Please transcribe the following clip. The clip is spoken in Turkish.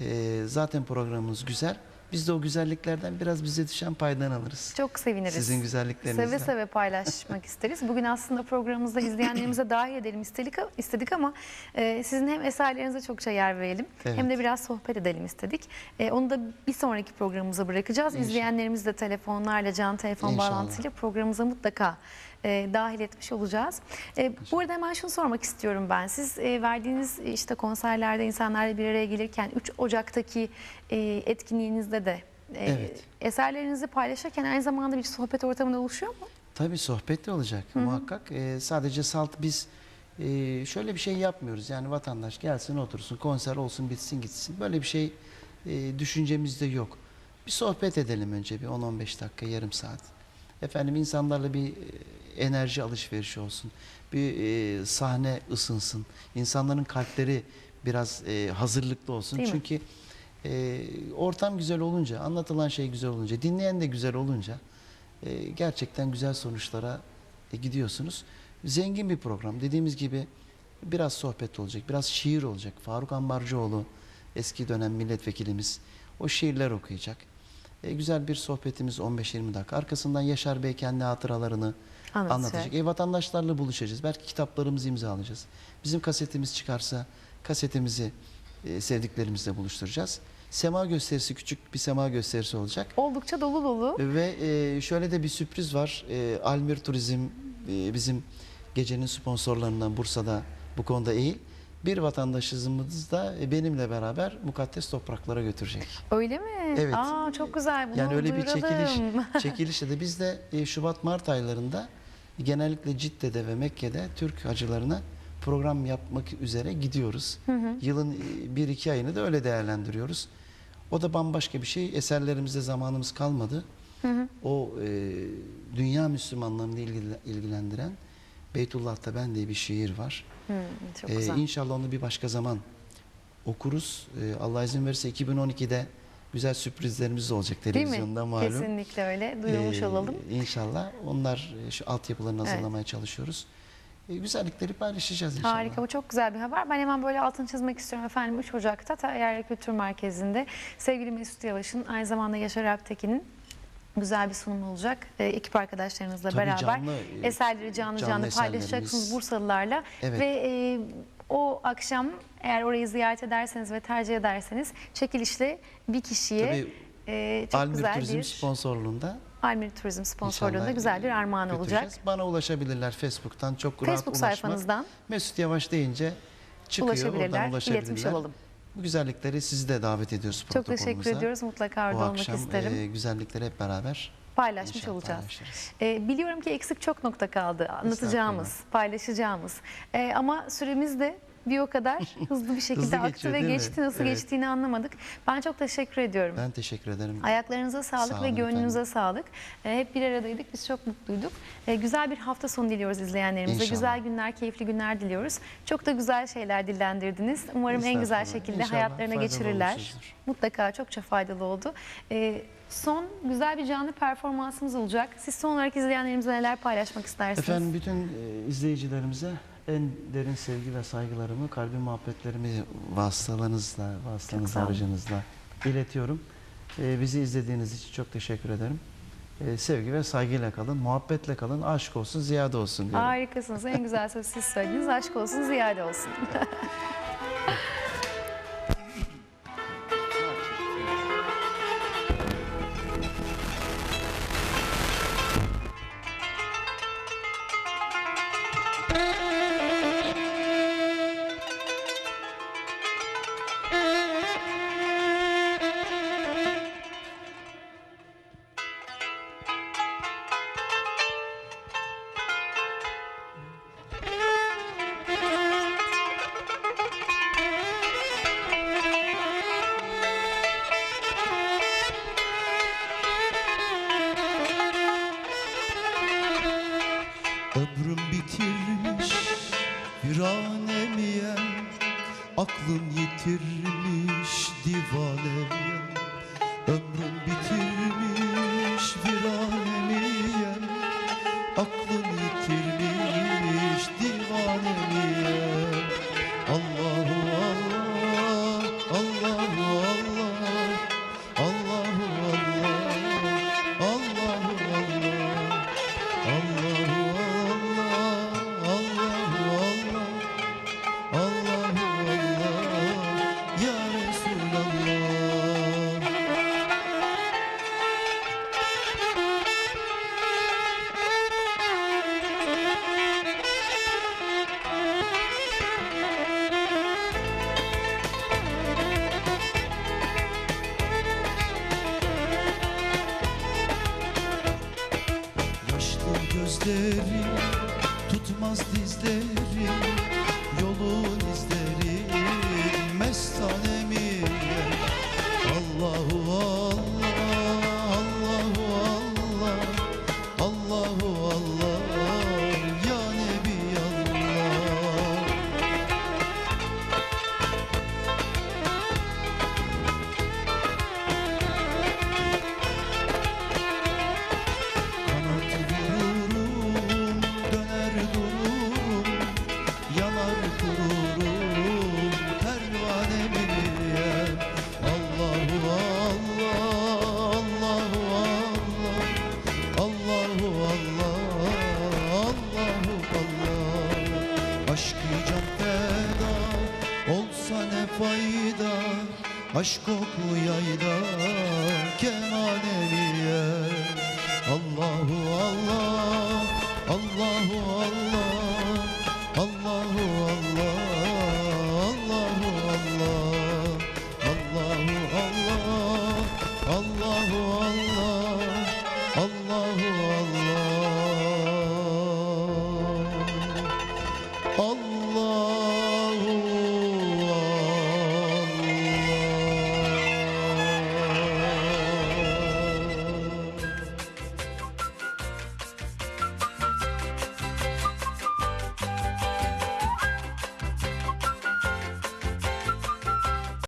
E, zaten programımız güzel. Biz de o güzelliklerden biraz bize düşen paydan alırız. Çok seviniriz. Sizin güzelliklerinizden. Seve seve paylaşmak isteriz. Bugün aslında programımızda izleyenlerimize dahil edelim istedik, istedik ama e, sizin hem eserlerinize çokça yer verelim Evet. hem de biraz sohbet edelim istedik. E, onu da bir sonraki programımıza bırakacağız. İnşallah. İzleyenlerimiz de telefonlarla, can telefon İnşallah. bağlantıyla programımıza mutlaka e, dahil etmiş olacağız. E, bu arada hemen şunu sormak istiyorum ben. Siz e, verdiğiniz e, işte konserlerde insanlarla bir araya gelirken 3 Ocak'taki e, etkinliğinizde de e, Evet. eserlerinizi paylaşırken aynı zamanda bir sohbet ortamında oluşuyor mu? Tabii sohbet de olacak muhakkak. Ee, sadece salt biz e, şöyle bir şey yapmıyoruz. Yani vatandaş gelsin otursun konser olsun bitsin gitsin. Böyle bir şey e, düşüncemizde yok. Bir sohbet edelim önce bir 10-15 dakika yarım saat. Efendim insanlarla bir e, enerji alışverişi olsun. Bir e, sahne ısınsın. İnsanların kalpleri biraz e, hazırlıklı olsun. Değil? Çünkü e, ortam güzel olunca, anlatılan şey güzel olunca, dinleyen de güzel olunca e, gerçekten güzel sonuçlara e, gidiyorsunuz. Zengin bir program. Dediğimiz gibi biraz sohbet olacak, biraz şiir olacak. Faruk Ambarcıoğlu eski dönem milletvekilimiz o şiirler okuyacak. E, güzel bir sohbetimiz 15-20 dakika. Arkasından Yaşar Bey kendi hatıralarını Anlatacak. anlatacak. E, vatandaşlarla buluşacağız. Belki kitaplarımızı imzalayacağız. Bizim kasetimiz çıkarsa kasetimizi e, sevdiklerimizle buluşturacağız. Sema gösterisi küçük bir sema gösterisi olacak. Oldukça dolu dolu. Ve e, şöyle de bir sürpriz var. E, Almir Turizm e, bizim gecenin sponsorlarından Bursa'da bu konuda eğil. Bir vatandaşımız da e, benimle beraber mukaddes topraklara götürecek. Öyle mi? Evet. Aa çok güzel. Bunu Yani öyle bir duyuralım. çekiliş çekilişte de biz de e, Şubat-Mart aylarında genellikle Cidde'de ve Mekke'de Türk hacılarına program yapmak üzere gidiyoruz. Yılın e, bir iki ayını da öyle değerlendiriyoruz. O da bambaşka bir şey. Eserlerimizde zamanımız kalmadı. O e, dünya Müslümanlarını ilgilendiren Beytullah'ta ben diye bir şiir var. Hı, çok Ee, güzel. inşallah onu bir başka zaman okuruz. Ee, Allah izin verirse 2012'de güzel sürprizlerimiz de olacak Değil televizyonda mi? malum. Kesinlikle öyle. Duyurmuş Ee, olalım. İnşallah. Onlar e, şu altyapılarını Evet. hazırlamaya çalışıyoruz. Ee, güzellikleri paylaşacağız inşallah. Harika bu çok güzel bir haber. Ben hemen böyle altını çizmek istiyorum efendim. 3 Ocak'ta Tayyare Kültür Merkezi'nde sevgili Mesut Yavaş'ın aynı zamanda Yaşar Alptekin'in güzel bir sunum olacak. Ee, ekip arkadaşlarınızla Tabii beraber canlı, e, eserleri canlı canlı, canlı paylaşacaksınız. Bursalılarla Evet. ve e, o akşam eğer orayı ziyaret ederseniz ve tercih ederseniz çekilişle bir kişiye Tabii, e, çok Almir güzel Turizm bir sponsorluğunda Almir Turizm sponsorluğunda inşallah, güzel bir e, armağan olacak. Bana ulaşabilirler Facebook'tan çok rahat Facebook ulaşmak. sayfanızdan Mesut Yavaş deyince çıkıyor. Ulaşabilirler, Oradan ulaşabilirler. iletmiş olalım. Bu güzellikleri sizi de davet ediyoruz çok teşekkür ediyoruz. Mutlaka orada Bu olmak akşam isterim. e, güzellikleri hep beraber paylaşmış inşallah olacağız. Ee, biliyorum ki eksik çok nokta kaldı anlatacağımız, paylaşacağımız. Ee, ama süremiz de bir o kadar hızlı bir şekilde Hızlı aktı geçiyor, ve mi? geçti. Nasıl Evet. geçtiğini anlamadık. Ben çok teşekkür ediyorum. Ben teşekkür ederim. Ayaklarınıza sağlık Sağ ve gönlünüze efendim. sağlık. Ee, hep bir aradaydık. Biz çok mutluyduk. Ee, güzel bir hafta sonu diliyoruz izleyenlerimize. İnşallah. Güzel günler, keyifli günler diliyoruz. Çok da güzel şeyler dillendirdiniz. Umarım en güzel şekilde İnşallah hayatlarına geçirirler. olmuşuzdur. Mutlaka çokça faydalı oldu. Ee, son güzel bir canlı performansımız olacak. Siz son olarak izleyenlerimize neler paylaşmak istersiniz? Efendim bütün e, izleyicilerimize en derin sevgi ve saygılarımı, kalbi muhabbetlerimi vasıtalarınızla, vasıtanız aracınızla iletiyorum. E, bizi izlediğiniz için çok teşekkür ederim. E, sevgi ve saygıyla kalın, muhabbetle kalın, aşk olsun, ziyade olsun diyorum. Harikasınız. En güzel söz siz söylediniz. Aşk olsun, ziyade olsun. Ömrüm bitirmiş viranemiyen Aklım yitirmiş gözleri Tutmaz dizleri Allahu Allah Allahu Allah. Aşkı can feda olsa ne fayda? Aşk oku yayda Kemal Eviye. Allahu Allah Allahu Allah Allahu Allah Allahu Allah. Allahu Allah Allahu Allah Allahu Allah